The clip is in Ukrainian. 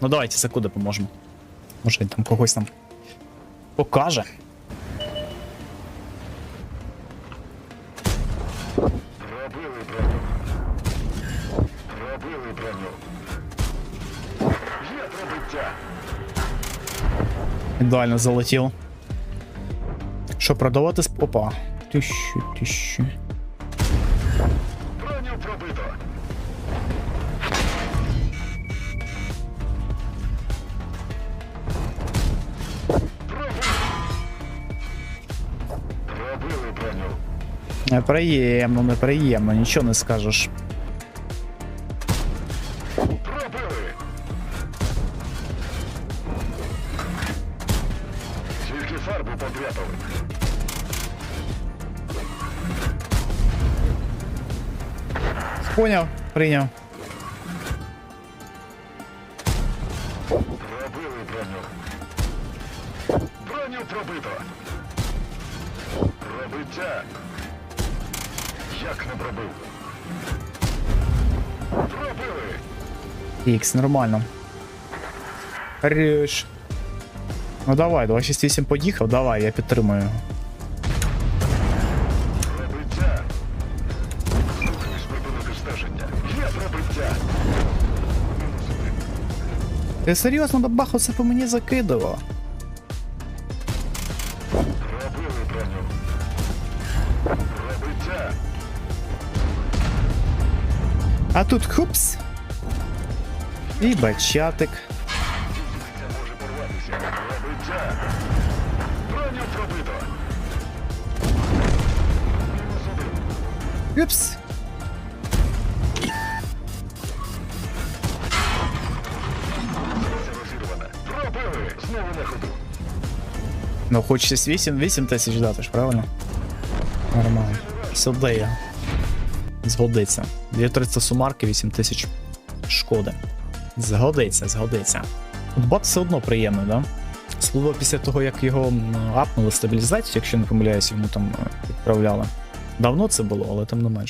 Ну давайте Заку допоможемо. Може він там когось нам покаже. Пробили броню. Пробили броню. Є пробиття. Ідеально залетів. Що, продавати сп... Опа. Тищу, тищу. Броню пробито. Пробили броню. Неприємно, неприємно, нічого не скажеш. Пробили. Тільки фарбу подряпали. Поняв, прийняв. Пробили броню. Броню пробито. Пробиття. Як не пробив? Пробили. Ікс, нормально. Хорош. Ну давай, 268 поїхав, давай, я підтримую. його. Пробиття. Рухаюсь припинити стеження. Є пробиття. Ти серйозно бабаху це по мені закидував? Пробили броню. Пробиття. А тут хупс. І бачатик. Може порватися. Пробиття. Броню пробито. Розірване. Пробили. Знову на ходу. Ну, хочеться 8, 8 тисяч дати ж, правильно? Нормально. Сюди я. Згодиться. 230 сумарки, 8 тисяч шкоди. Згодиться, згодиться. Бат все одно приємний, да? Слово після того, як його апнули стабілізацію, якщо не помиляюсь, йому там е, відправляли. Давно це було, але тим не менш.